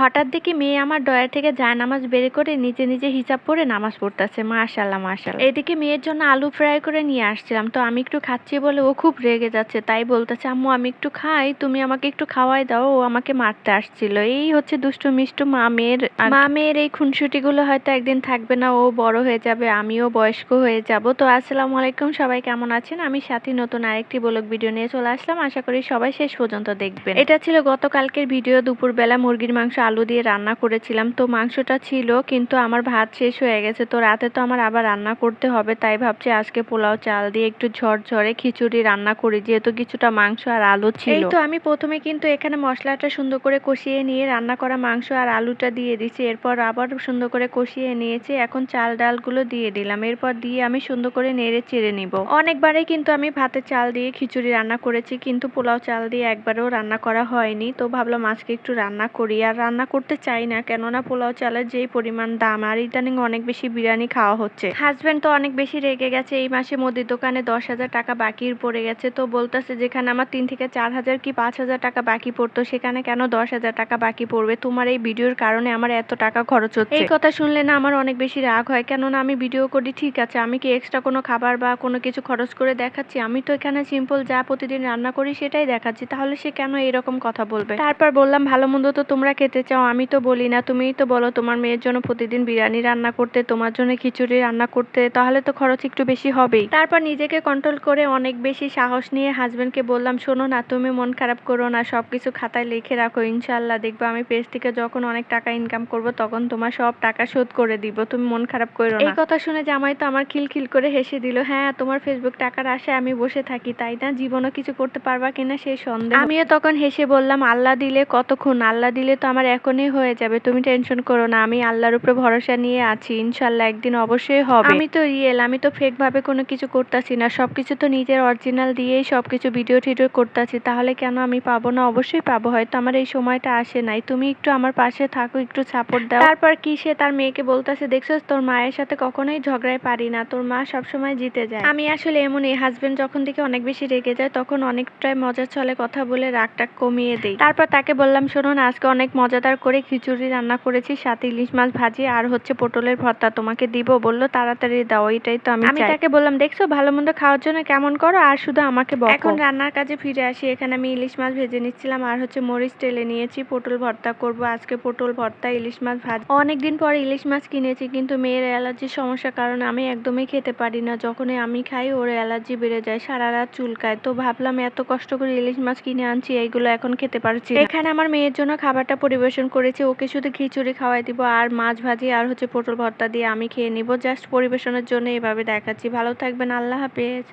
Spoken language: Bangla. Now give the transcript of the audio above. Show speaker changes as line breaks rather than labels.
হঠাৎ দেখি মেয়ে আমার ডয়ার থেকে যায় নামাজ বের করে নিজে নিজে হিসাব পড়ে নামাজ পড়তেছে। মাশাল্লাহ মাশাল্লাহ এদিকে মেয়ের জন্য আলু ফ্রাই করে নিয়ে আসছিলাম। তো আমি একটু খাচ্ছি বলে ও খুব রেগে যাচ্ছে। তাই বলতেছে, আম্মু, আমি একটু খাই, তুমি আমাকে একটু খাওয়াই দাও। ও আমাকে মারতে আসছিল। এই হচ্ছে দুষ্টু মিষ্টু মা মেয়ের মা মেয়ের এই খুনসুটি গুলো হয়তো একদিন থাকবে না, ও বড় হয়ে যাবে, আমিও বয়স্ক হয়ে যাব। তো আসসালামু আলাইকুম, সবাই কেমন আছেন? আমি সাথী, নতুন আরেকটি ব্লগ ভিডিও নিয়ে চলে আসলাম। আশা করি সবাই শেষ পর্যন্ত দেখবেন। এটা ছিল গতকালকের ভিডিও। দুপুরবেলা মুরগির মাংস আলু দিয়ে রান্না করেছিলাম। তো মাংসটা ছিল, কিন্তু আমার ভাত শেষ হয়ে গেছে। তো রাতে তো আমার আবার রান্না করতে হবে, তাই ভাবছি আজকে পোলাও চাল দিয়ে একটু ঝরঝরে খিচুড়ি রান্না করি, যেহেতু কিছুটা মাংস আর আলু ছিল। এই তো আমি প্রথমে কিন্তু এখানে মশলাটা সুন্দর করে কষিয়ে নিয়ে রান্না করা মাংস আর আলুটা দিয়ে দিচ্ছি। এরপর আবার সুন্দর করে কষিয়ে নিয়েছি, এখন চাল ডালগুলো দিয়ে দিলাম। এরপর দিয়ে আমি সুন্দর করে নেড়ে চেড়ে নিব। অনেকবারই কিন্তু আমি ভাতে চাল দিয়ে খিচুড়ি রান্না করেছি, কিন্তু পোলাও চাল দিয়ে একবারও রান্না করা হয়নি। তো ভাবলাম আজকে একটু রান্না করি, আর রান্না করতে চাই না, কেননা পোলাও চালের যেই পরিমাণ দাম, আর ইদানিং অনেক বেশি বিরিয়ানি খাওয়া হচ্ছে। হাজবেন্ড তো অনেক বেশি রেগে গেছে, এই মাসে মুদির দোকানে দশ হাজার টাকা বাকি পড়ে গেছে, তো বলতেছে যেখানে আমার তিন থেকে চার হাজার কি পাঁচ হাজার টাকা বাকি পড়তো, সেখানে কেন দশ হাজার টাকা বাকি পড়বে? তোমার এই ভিডিওর কারণে আমার এত টাকা খরচ হচ্ছে। এই কথা শুনলে না আমার অনেক বেশি রাগ হয়, কেননা আমি ভিডিও করি, ঠিক আছে, আমি কি এক্সট্রা কোনো খাবার বা কোনো কিছু খরচ করে দেখাচ্ছি? আমি তো এখানে সিম্পল যা প্রতিদিন রান্না করি সেটাই দেখাচ্ছি, তাহলে সে কেন এরকম কথা বলবে? তারপর বললাম, ভালো মন্দ তো তোমরা খেতে চাও আমি তো বলি না। তুমিই তো বলো তোমার মেয়ের জন্য প্রতিদিন বিরিয়ানি রান্না করতে তোমার জন্য খিচুড়ি রান্না করতে তাহলে তো খরচ একটু বেশি হবেই। তারপর নিজেকে কন্ট্রোল করে অনেক বেশি সাহস নিয়ে হাজবেন্ডকে বললাম শোনো না তুমি মন খারাপ করো না সবকিছু খাতায় লিখে রাখো ইনশাল্লাহ দেখবে আমি পেজ থেকে যখন অনেক টাকা ইনকাম করব তখন তোমার সব টাকা শোধ করে দিব তুমি মন খারাপ করো না। এই কথা শুনে জামাই তো আমার খিলখিল করে হেসে দিল হ্যাঁ তোমার ফেসবুক টাকার আশায় আমি বসে থাকি তাই না? জীবনও কিছু করতে পারবা কিনা সেই সন্দেহ। আমিও তখন হেসে বললাম আল্লাহ দিলে কতক্ষণ? আল্লাহ দিলে তো আমার এখনই হয়ে যাবে তুমি টেনশন করো না আমি আল্লাহর উপরে ভরসা নিয়ে আছি ইনশাল্লাহ একদিন অবশ্যই হবে। আমি তো রিয়েল আমি তো ফেক ভাবে কোনো কিছু করতেছি না সবকিছু তো নিজের অরিজিনাল দিয়েই সবকিছু ভিডিও টিডিও করতেছি তাহলে কেন আমি পাবো না? অবশ্যই পাবো হয়তো আমার এই সময়টা আসে নাই। তুমি একটু আমার পাশে থাকো একটু সাপোর্ট দাও। তারপর কি সে তার মেয়েকে বলতেছে দেখছ তোর মায়ের সাথে কখনোই ঝগড়ায় পারি না তোর মা সবসময় জিতে যায়। আমি আসলে এমনই হাজবেন্ড যখন থেকে অনেক বেশি রেগে যায় তখন অনেকটাই মজার চলে কথা বলে রাগটা কমিয়ে দেই। তারপর তাকে বললাম শোনো না আজকে অনেক মজাদার করে খিচুড়ি রান্না করেছি সাথে ইলিশ মাছ ভাজি আর হচ্ছে পটলের ভর্তা। তোমাকে দিব বলল তাড়াতাড়ি দাও এটাই তো আমি আমি তাকে বললাম দেখছ ভালো মন্দ খাওয়ার জন্য কেমন করো আর শুধু আমাকে বকো। এখন রান্নার কাজে ফিরে আসি এখানে আমি ইলিশ মাছ ভেজে নিচ্ছিলাম আর হচ্ছে মরিচ টেলে নিয়েছি পটল ভর্তা করব আজকে পটল ভর্তা ইলিশ মাছ ভাজ। অনেকদিন পর ইলিশ মাছ কিনেছি কিন্তু মেয়ের অ্যালার্জির সমস্যার কারণে আমি একদমই খেতে পারি না যখনই আমি খাই ওর অ্যালার্জি বেড়ে যায় সারা রাত চুলকায়। তো ভাবলাম এত কষ্ট করে ইলিশ মাছ কিনে আনছি এইগুলো এখন খেতে পারছি এখানে আমার মেয়ের জন্য খাবারটা পরিবেশন করেছি, ওকে শুধু খিচুড়ি খাওয়াই দিব আর মাছ ভাজি আর হচ্ছে পটল ভর্তা দিয়ে আমি খেয়ে নিব। জাস্ট পরিবেশনের জন্য এভাবে দেখাচ্ছি। ভালো থাকবেন, আল্লাহ হাফেজ।